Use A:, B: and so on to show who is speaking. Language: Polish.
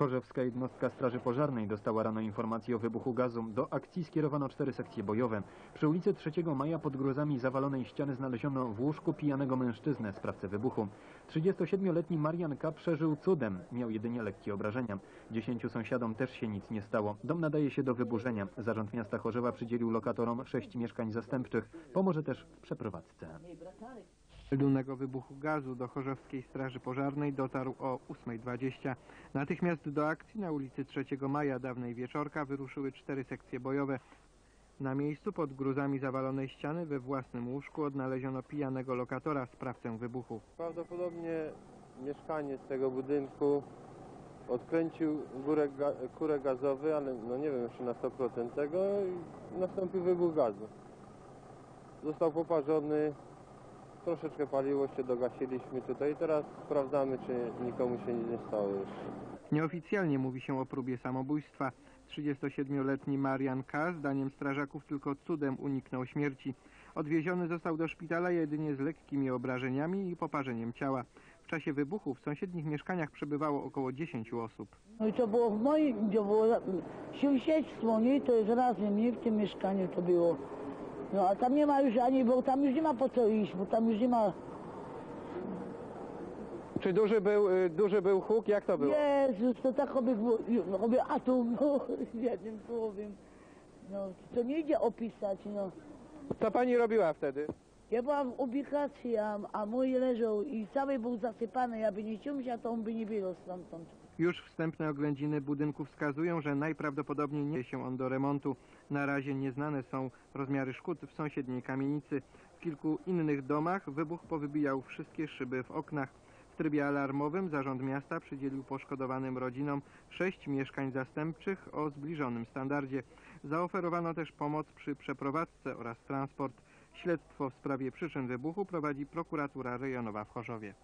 A: Chorzewska jednostka Straży Pożarnej dostała rano informację o wybuchu gazu. Do akcji skierowano cztery sekcje bojowe. Przy ulicy 3 Maja pod gruzami zawalonej ściany znaleziono w łóżku pijanego mężczyznę, sprawcę wybuchu. 37-letni Marian K. przeżył cudem. Miał jedynie lekkie obrażenia. Dziesięciu sąsiadom też się nic nie stało. Dom nadaje się do wyburzenia. Zarząd miasta Chorzewa przydzielił lokatorom sześć mieszkań zastępczych. Pomoże też w przeprowadzce.
B: Meldunek wybuchu gazu do Chorzowskiej Straży Pożarnej dotarł o 8.20. Natychmiast do akcji na ulicy 3 Maja dawnej wieczorka wyruszyły cztery sekcje bojowe. Na miejscu pod gruzami zawalonej ściany we własnym łóżku odnaleziono pijanego lokatora, sprawcę wybuchu.
C: Prawdopodobnie mieszkaniec tego budynku odkręcił górę ga kurek gazowy, ale no nie wiem jeszcze na 100% tego i nastąpił wybuch gazu. Został poparzony, troszeczkę paliło się, dogasiliśmy tutaj. Teraz sprawdzamy, czy nikomu się nic nie stało jeszcze.
B: Nieoficjalnie mówi się o próbie samobójstwa. 37-letni Marian K. zdaniem strażaków tylko cudem uniknął śmierci. Odwieziony został do szpitala jedynie z lekkimi obrażeniami i poparzeniem ciała. W czasie wybuchu w sąsiednich mieszkaniach przebywało około 10 osób.
D: No i to było w moim, to było sąsiedztwo, nie? To jest razem, nie? W tym mieszkaniu to było. No a tam nie ma już ani, bo tam już nie ma po co iść, bo tam już nie ma...
B: Czy duży był, y, duży był huk? Jak to
D: Jezus, to tak oby było, oby atom, no, jednym słowem. No, to nie idzie opisać, no.
B: Co pani robiła wtedy?
D: Ja byłam w ubikacji, a, a mój leżał i cały był zasypany, jakby nie ciumsia, to on by nie było stamtąd.
B: Już wstępne oględziny budynku wskazują, że najprawdopodobniej nie się on do remontu. Na razie nieznane są rozmiary szkód w sąsiedniej kamienicy. W kilku innych domach wybuch powybijał wszystkie szyby w oknach. W trybie alarmowym Zarząd Miasta przydzielił poszkodowanym rodzinom sześć mieszkań zastępczych o zbliżonym standardzie. Zaoferowano też pomoc przy przeprowadzce oraz transport. Śledztwo w sprawie przyczyn wybuchu prowadzi prokuratura rejonowa w Chorzowie.